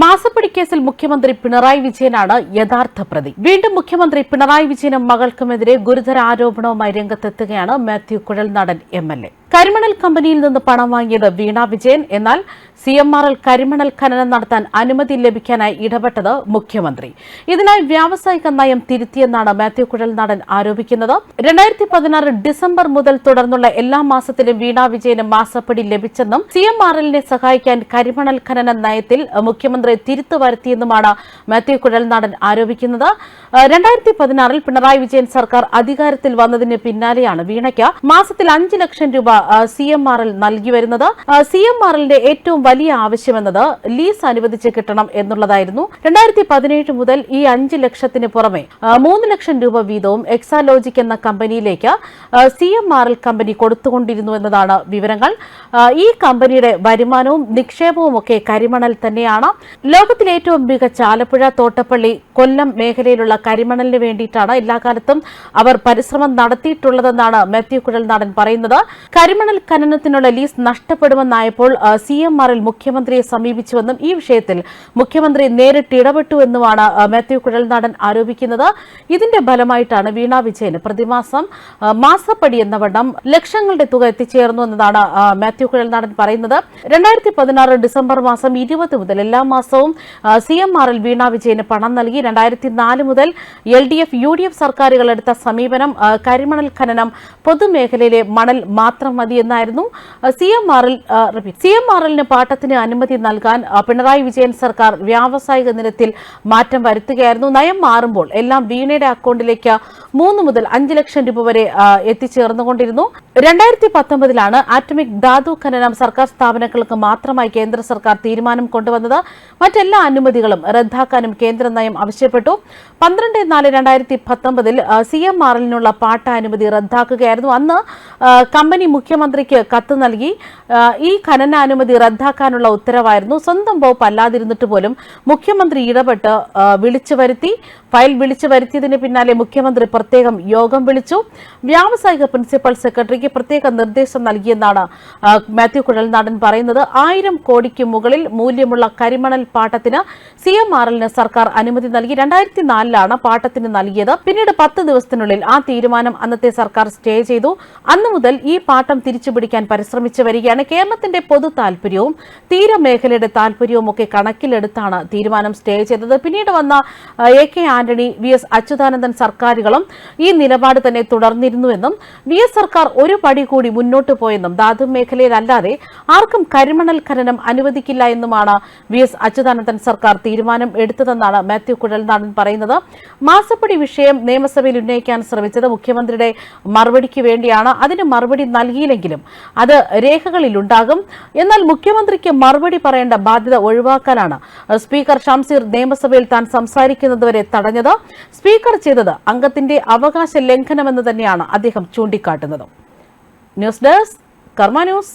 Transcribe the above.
മാസപ്പടി കേസിൽ മുഖ്യമന്ത്രി പിണറായി വിജയനാണ് യഥാർത്ഥ പ്രതി. വീണ്ടും മുഖ്യമന്ത്രി പിണറായി വിജയനും മകൾക്കുമെതിരെ ഗുരുതര ആരോപണവുമായി രംഗത്തെത്തുകയാണ് Mathew Kuzhalnadan M L A. കരിമണൽ കമ്പനിയിൽ നിന്ന് പണം വാങ്ങിയത് വീണ വിജയൻ. എന്നാൽ സി എം ആർ എൽ കരിമണൽ ഖനനം നടത്താൻ അനുമതി ലഭിക്കാനായി ഇടപെട്ടത് മുഖ്യമന്ത്രി. ഇതിനായി വ്യാവസായിക നയം തിരുത്തിയെന്നാണ് മാത്യു കുഴൽ നടൻ ആരോപിക്കുന്നത്. രണ്ടായിരത്തി പതിനാറ് ഡിസംബർ മുതൽ തുടർന്നുള്ള എല്ലാ മാസത്തിലും വീണ വിജയന് മാസപ്പടി ലഭിച്ചെന്നും സി എം ആർ എല്ലിനെ സഹായിക്കാൻ കരിമണൽ ഖനന നയത്തിൽ മുഖ്യമന്ത്രി തിരുത്തു വരുത്തിയെന്നുമാണ് മാത്യു കുഴൽ നടൻ ആരോപിക്കുന്നത്. രണ്ടായിരത്തി പതിനാറിൽ പിണറായി വിജയൻ സർക്കാർ അധികാരത്തിൽ വന്നതിന് പിന്നാലെയാണ് വീണയ്ക്ക് മാസത്തിൽ അഞ്ച് ലക്ഷം രൂപ സി എം ആർ എൽ നൽകി വരുന്നത്. സി എം ആർ എല്ലിന്റെ ഏറ്റവും വലിയ ആവശ്യമെന്നത് ലീസ് അനുവദിച്ച് കിട്ടണം എന്നുള്ളതായിരുന്നു. രണ്ടായിരത്തി പതിനേഴ് മുതൽ ഈ അഞ്ച് ലക്ഷത്തിന് പുറമെ മൂന്ന് ലക്ഷം രൂപ വീതവും എക്സാലോജിക് എന്ന കമ്പനിയിലേക്ക് C M R L company കൊടുത്തുകൊണ്ടിരുന്നു എന്നതാണ് വിവരങ്ങൾ. ഈ കമ്പനിയുടെ വരുമാനവും നിക്ഷേപവും ഒക്കെ കരിമണൽ തന്നെയാണ്. ലോകത്തിലെ ഏറ്റവും മികച്ച ആലപ്പുഴ തോട്ടപ്പള്ളി കൊല്ലം മേഖലയിലുള്ള കരിമണലിന് വേണ്ടിയിട്ടാണ് എല്ലാ കാലത്തും അവർ പരിശ്രമം നടത്തിയിട്ടുള്ളതെന്നാണ് മാത്യു കുഴൽനാടൻ പറയുന്നത്. കരിമണൽ ഖനനത്തിനുള്ള ലീസ് നഷ്ടപ്പെടുമെന്നായപ്പോൾ സി എം ആറിൽ മുഖ്യമന്ത്രിയെ സമീപിച്ചുവെന്നും ഈ വിഷയത്തിൽ മുഖ്യമന്ത്രി നേരിട്ട് ഇടപെട്ടുവെന്നുമാണ് മാത്യു കുഴൽനാടൻ ആരോപിക്കുന്നത്. ഇതിന്റെ ഫലമായിട്ടാണ് വീണ വിജയന് പ്രതിമാസം മാസപ്പടി എന്ന വണ്ണം ലക്ഷങ്ങളുടെ തുക എത്തിച്ചേർന്നു എന്നതാണ് മാത്യു കുഴൽനാടൻ പറയുന്നത്. രണ്ടായിരത്തി പതിനാറ് ഡിസംബർ മാസം ഇരുപത് മുതൽ എല്ലാ മാസവും സി എം ആറിൽ വീണ വിജയന് പണം നൽകി രണ്ടായിരത്തി നാല് മുതൽ L D F U D F സർക്കാരുകൾ എടുത്ത സമീപനം കരിമണൽ ഖനനം പൊതുമേഖലയിലെ മണൽ മാത്രം മതി എന്നായിരുന്നു സി എം ആറിൽ സി എം ആറിന് പാട്ടത്തിന് അനുമതി നൽകാൻ പിണറായി വിജയൻ സർക്കാർ വ്യാവസായിക നിരത്തിൽ മാറ്റം വരുത്തുകയായിരുന്നു. നയം മാറുമ്പോൾ എല്ലാം വീണയുടെ അക്കൗണ്ടിലേക്ക് മൂന്ന് മുതൽ അഞ്ച് ലക്ഷം രൂപ വരെ എത്തിച്ചേർന്നുകൊണ്ടിരുന്നു. രണ്ടായിരത്തി പത്തൊമ്പതിലാണ് ആറ്റമിക് ധാതു ഖനനം സർക്കാർ സ്ഥാപനങ്ങൾക്ക് മാത്രമായി കേന്ദ്ര സർക്കാർ തീരുമാനം കൊണ്ടുവന്നത്. മറ്റെല്ലാ അനുമതികളും റദ്ദാക്കാനും കേന്ദ്ര നയം ആവശ്യപ്പെട്ടു. പന്ത്രണ്ട് നാല് രണ്ടായിരത്തി പത്തൊമ്പതിൽ സി എം ആറിനുള്ള പാട്ട അനുമതി റദ്ദാക്കുകയായിരുന്നു. അന്ന് കമ്പനി മുഖ്യമന്ത്രിക്ക് കത്ത് നൽകി ഈ ഖനനാനുമതി റദ്ദാക്കാനുള്ള ഉത്തരവായിരുന്നു. സ്വന്തം വകുപ്പ് അല്ലാതിരുന്നിട്ട് പോലും മുഖ്യമന്ത്രി ഇടപെട്ട് വിളിച്ചു വരുത്തി. ഫയൽ വിളിച്ചു വരുത്തിയതിന് പിന്നാലെ മുഖ്യമന്ത്രി പ്രത്യേകം യോഗം വിളിച്ചു. വ്യാവസായിക പ്രിൻസിപ്പൽ സെക്രട്ടറിക്ക് പ്രത്യേക നിർദ്ദേശം നൽകിയെന്നാണ് മാത്യു കുഴൽനാടൻ പറയുന്നത്. ആയിരം കോടിക്ക് മുകളിൽ മൂല്യമുള്ള കരിമണൽ പാട്ടത്തിന് സി എം ആർ എല്ലിന് സർക്കാർ അനുമതി നൽകി. രണ്ടായിരത്തി നാലിലാണ് പാട്ടത്തിന് നൽകിയത്. പിന്നീട് പത്ത് ദിവസത്തിനുള്ളിൽ ആ തീരുമാനം അന്നത്തെ സർക്കാർ സ്റ്റേ ചെയ്തു. അന്നു മുതൽ ഈ പാട്ടം തിരിച്ചുപിടിക്കാൻ പരിശ്രമിച്ചു വരികയാണ്. കേരളത്തിന്റെ പൊതു താല്പര്യവും തീരമേഖലയുടെ താല്പര്യവും ഒക്കെ കണക്കിലെടുത്താണ് തീരുമാനം സ്റ്റേ ചെയ്തത്. പിന്നീട് വന്ന A K Antony V S Achuthanandan സർക്കാരുകളും ഈ നിലപാട് തന്നെ തുടർന്നിരുന്നുവെന്നും വി എസ് സർക്കാർ ഒരു പടി കൂടി മുന്നോട്ട് പോയെന്നും ധാതു മേഖലയിലല്ലാതെ ആർക്കും കരിമണൽ ഖനനം അനുവദിക്കില്ല എന്നുമാണ് വി എസ് അച്യുതാനന്ദൻ സർക്കാർ തീരുമാനം എടുത്തതെന്നാണ് മാത്യു കുഴൽനാടൻ പറയുന്നത്. മാസപ്പടി വിഷയം നിയമസഭയിൽ ഉന്നയിക്കാൻ ശ്രമിച്ചത് മുഖ്യമന്ത്രിയുടെ മറുപടിക്ക് വേണ്ടിയാണ്. അതിന് മറുപടി നൽകിയില്ലെങ്കിലും അത് രേഖകളിലുണ്ടാകും. എന്നാൽ മുഖ്യമന്ത്രിക്ക് മറുപടി പറയേണ്ട ബാധ്യത ഒഴിവാക്കാനാണ് സ്പീക്കർ ഷംസീർ നിയമസഭയിൽ താൻ സംസാരിക്കുന്നതുവരെ തടഞ്ഞത്. സ്പീക്കർ ചെയ്തത് അംഗത്തിന്റെ അവകാശ ലംഘനമെന്ന് തന്നെയാണ് അദ്ദേഹം ചൂണ്ടിക്കാട്ടുന്നത്. News desk Karma news.